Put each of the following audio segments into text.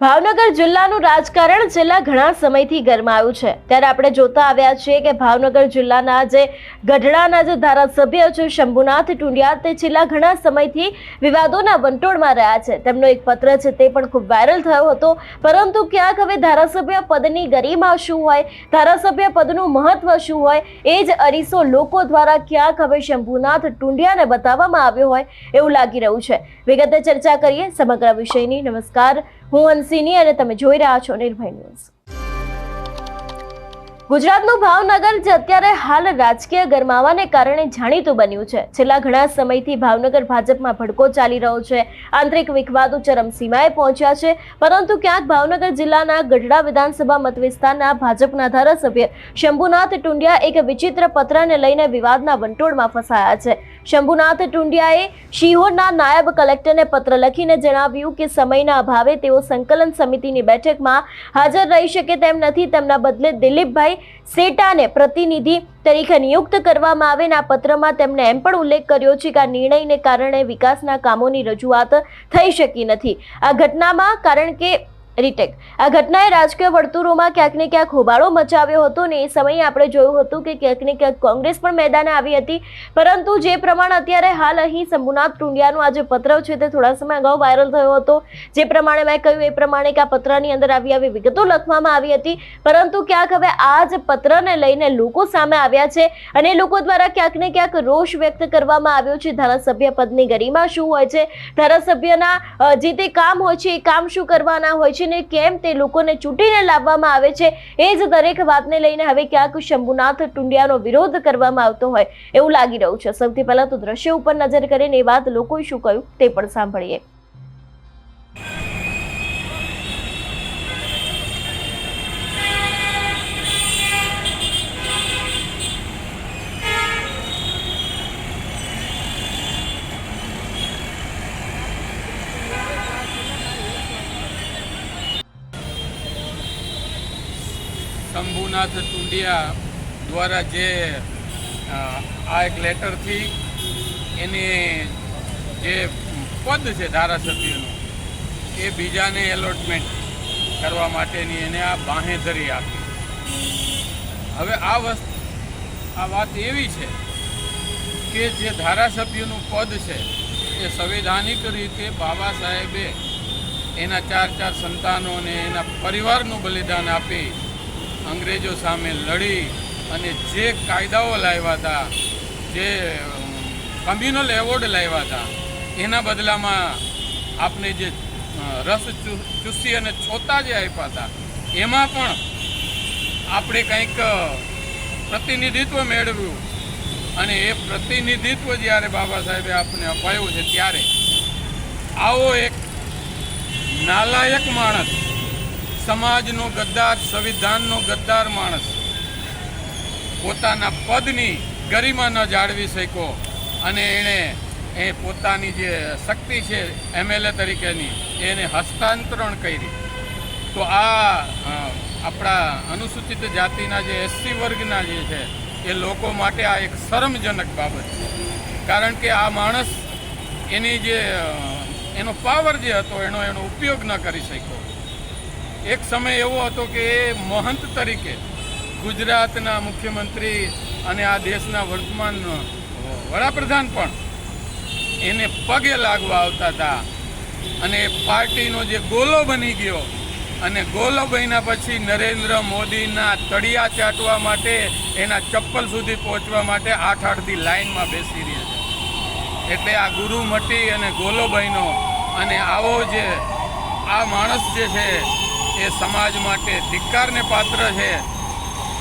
ભાવનગર જિલ્લાનું રાજકારણ છેલ્લા ઘણા સમયથી ગરમાયું છે. ત્યારે આપણે જોતા આવ્યા છીએ કે ભાવનગર જિલ્લાના જે ગઢડાના જે ધારાસભ્ય છે શંભુનાથ ટુંડિયા તે છેલ્લા ઘણા સમયથી વિવાદોના વંટોળમાં રહ્યા છે. તેમનો એક પત્ર છે તે પણ ખૂબ વાયરલ થયો હતો. પરંતુ ક્યાંક હવે ધારાસભ્ય પદની ગરિમા શું હોય, ધારાસભ્ય પદનું મહત્વ શું હોય, એ જ અરીસો લોકો દ્વારા ક્યાંક હવે શંભુનાથ ટુંડિયાને બતાવવામાં આવ્યો હોય એવું લાગી રહ્યું છે. વિગતે ચર્ચા કરીએ સમગ્ર વિષયની. નમસ્કાર. હું અંશિની અને તમે જોઈ રહ્યા છો નિર્ભય ન્યૂઝ. ગુજરાતનું ભાવનગર જે અત્યારે હાલ રાજકીય ગરમાવાને કારણે જાણીતું બન્યું છે. છેલ્લા ઘણા સમયથી ભાવનગર ભાજપમાં ભડકો ચાલી રહ્યો છે. આંતરિક વિખવાદો ચરમસીમાએ પહોંચ્યા છે. પરંતુ ક્યાંક ભાવનગર જિલ્લાના ગઢડા વિધાનસભા મતવિસ્તારના ભાજપના ધારાસભ્ય શંભુનાથ ટુંડિયા એક વિચિત્ર પત્રને લઈને વિવાદના વંટોળમાં ફસાયા છે. શંભુનાથ ટુંડિયાએ શિહોરના નાયબ કલેક્ટરને પત્ર લખીને જણાવ્યું કે સમયના અભાવે તેઓ સંકલન સમિતિની બેઠકમાં હાજર રહી શકે તેમ નથી. તેમના બદલે દિલીપભાઈ સેટાને પ્રતિનિધિ તરીકે નિયુક્ત કરવામાં આવે આ પત્રમાં તેમણે એમ પણ ઉલ્લેખ કર્યો છે કે આ નિર્ણયને કારણે વિકાસના કામોની રજૂઆત થઈ શકી નથી. આ ઘટનામાં કારણ કે રીટેક. આ ઘટનાએ રાજકીય વર્તુળોમાં ક્યાંક ને ક્યાંક હોબાળો મચાવ્યો હતો ને એ સમયે આપણે જોયું હતું કે ક્યાંક ને ક્યાંક કોંગ્રેસ પણ મેદાને આવી હતી. પરંતુ જે પ્રમાણે અત્યારે હાલ અહીં શંભુનાથ ટુંડિયાનું આ જે પત્ર છે તે થોડા સમય અગાઉ વાયરલ થયો હતો. જે પ્રમાણે મેં કહ્યું એ પ્રમાણે કે આ પત્રની અંદર આવી આવી વિગતો લખવામાં આવી હતી. પરંતુ ક્યાંક હવે આ જ પત્રને લઈને લોકો સામે આવ્યા છે અને લોકો દ્વારા ક્યાંક ને ક્યાંક રોષ વ્યક્ત કરવામાં આવ્યો છે. ધારાસભ્ય પદની ગરિમા શું હોય છે? ધારાસભ્યના જે તે કામ હોય છે એ કામ શું કરવાના હોય છે? ને કેમ તે લોકોને ચૂંટીને લાવવામાં આવે છે, એ જ દરેક વાતને લઈને હવે ક્યાંક શંભુનાથ ટુંડિયાનો વિરોધ કરવામાં આવતો હોય એવું લાગી રહ્યું છે. સૌથી પહેલા તો દ્રશ્ય ઉપર નજર કરીને એ વાત લોકોએ શું કહ્યું તે પણ સાંભળીએ. શંભુનાથ ટુંડિયા દ્વારા જે આ એક લેટરથી એની જે પદ છે ધારાસભ્યનું, એ બીજાને એલોટમેન્ટ કરવા માટેની એને આ બાંહેધરી આપી. હવે આ વસ્તુ, આ વાત એવી છે કે જે ધારાસભ્યનું પદ છે, એ સંવૈધાનિક રીતે બાબા સાહેબે એના ચાર ચાર સંતાનોને એના પરિવારનું બલિદાન આપી અંગ્રેજો સામે લડી અને જે કાયદાઓ લાવ્યા હતા, જે કમ્યુનલ એવોર્ડ લાવ્યા હતા, એના બદલામાં આપને જે રસ ચૂસી અને છોતા જે આપ્યા હતા, એમાં પણ આપણે કંઈક પ્રતિનિધિત્વ મેળવ્યું. અને એ પ્રતિનિધિત્વ જ્યારે બાબા સાહેબે આપને અપાયું છે ત્યારે, આવો એક નાલાયક માણસ સમાજનો ગદ્દાર, સંવિધાનનો ગદ્દાર માણસ. પોતાના પદની ગરિમા ન જાળવી શક્યો અને એણે એ પોતાની જે શક્તિ છે એમએલએ તરીકેની, એને હસ્તાંતરણ કરી. તો આ આપણા અનુસૂચિત જાતિના જે એસસી વર્ગના જે છે, એ લોકો માટે આ એક શરમજનક બાબત છે. કારણ કે આ માણસ એની જે એનો પાવર જે હતો, એનો એનો ઉપયોગ ન કરી શક્યો. એક સમય એવો હતો કે એ મહંત તરીકે ગુજરાતના મુખ્યમંત્રી અને આ દેશના વર્તમાન વડાપ્રધાન પણ એને પગે લાગવા આવતા હતા. અને પાર્ટીનો જે ગોલો બની ગયો અને ગોલો બન્યા પછી નરેન્દ્ર મોદીના તળિયા ચાટવા માટે એના ચપ્પલ સુધી પહોંચવા માટે આઠ આઠથી લાઈનમાં બેસી રહ્યા છે. એટલે આ ગુરુ મટી અને ગોલો બન્યો. અને આવો જે આ માણસ જે છે એ સમાજ માટે ધિક્કારને પાત્ર છે.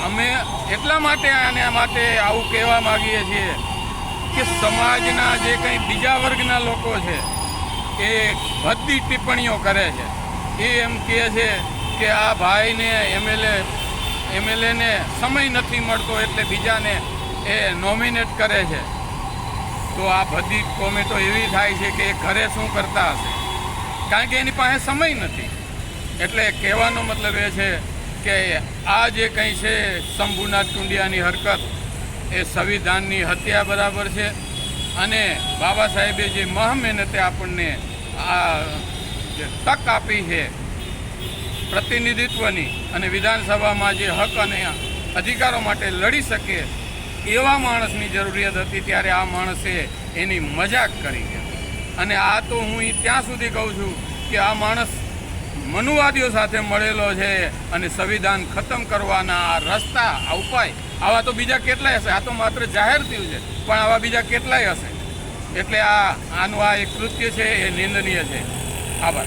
અમે એટલા માટે આને માટે આવું કહેવા માગીએ છીએ કે સમાજના જે કંઈ બીજા વર્ગના લોકો છે, એ બધી ટિપ્પણીઓ કરે છે. એ એમ કહે છે કે આ ભાઈને એમએલએ, એમએલએને સમય નથી મળતો એટલે બીજાને એ નોમિનેટ કરે છે. તો આ બધી કોમેન્ટો એવી થાય છે કે એ ઘરે શું કરતા હશે? કારણ કે એની પાસે સમય નથી. એટલે કહેવાનો મતલબ એ છે કે આ જે કંઈ છે શંભુનાથ ટુંડિયાની હરકત, એ સંવિધાનની હત્યા બરાબર છે અને બાબા સાહેબે જે મહ મહેનતે આપણને આ જે તક આપી છે, પ્રતિનિધિત્વની અને વિધાનસભામાં જે હક અને અધિકારો માટે લડી શકે એવા માણસની જરૂરિયાત હતી ત્યારે આ માણસે એની મજાક કરી છે. અને આ તો હું ત્યાં સુધી કહું છું કે આ માણસ મનુવાદીઓ સાથે મળેલો છે અને સંવિધાન ખતમ કરવાના આ રસ્તા, આ ઉપાય, આવા તો બીજા કેટલાય હશે? આ તો માત્ર જાહેર થયું છે, પણ આવા બીજા કેટલાય હશે? એટલે આ, આનું આ એક કૃત્ય છે, એ નિંદનીય છે. આભાર.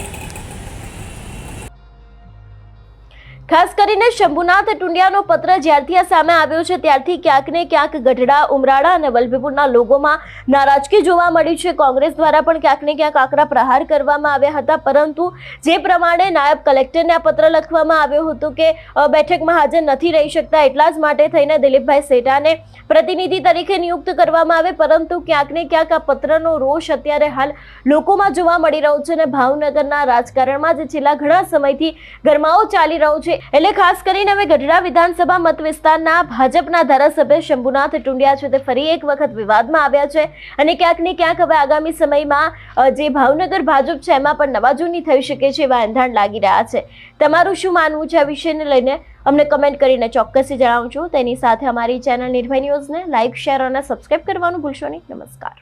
ખાસ કરીને શંભુનાથ ટુંડિયાનો પત્ર જ્યારથી આ સામે આવ્યો છે, ત્યારથી ક્યાંક ને ક્યાંક ગઢડા, ઉમરાળા અને વલભીપુરના લોકોમાં નારાજગી જોવા મળી છે. કોંગ્રેસ દ્વારા પણ ક્યાંક ને ક્યાંક આકરા પ્રહાર કરવામાં આવ્યા હતા, પરંતુ જે પ્રમાણે નાયબ કલેક્ટરને આ પત્ર લખવામાં આવ્યો હતો કે બેઠકમાં હાજર નથી રહી શકતા, એટલા જ માટે થઈને દિલીપભાઈ સેટાને પ્રતિનિધિ તરીકે નિયુક્ત કરવામાં આવે, પરંતુ ક્યાંક ને ક્યાંક આ પત્રનો રોષ અત્યારે હાલ લોકોમાં જોવા મળી રહ્યો છે અને ભાવનગરના રાજકારણમાં જે છેલ્લા ઘણા સમયથી ગરમાવો ચાલી રહ્યો છે એટલે ખાસ કરીને હવે ગઢડા વિધાનસભા મત વિસ્તારના ભાજપના ધારાસભ્ય શંભુનાથ ટુંડિયા છે તે ફરી એક વખત વિવાદમાં આવ્યા છે અને ક્યાંક ને ક્યાંક હવે આગામી સમયમાં જે ભાવનગર ભાજપ છે એમાં પણ નવાજૂની થઈ શકે છે એવા એંધાણ લાગી રહ્યા છે. તમારું શું માનવું છે આ વિષયને લઈને? અમને કમેન્ટ કરીને ચોક્કસથી જણાવજો. તેની સાથે અમારી ચેનલ નિર્ભય ન્યૂઝને લાઇક શેર અને સબસ્ક્રાઇબ કરવાનું ભૂલશો નહીં. નમસ્કાર.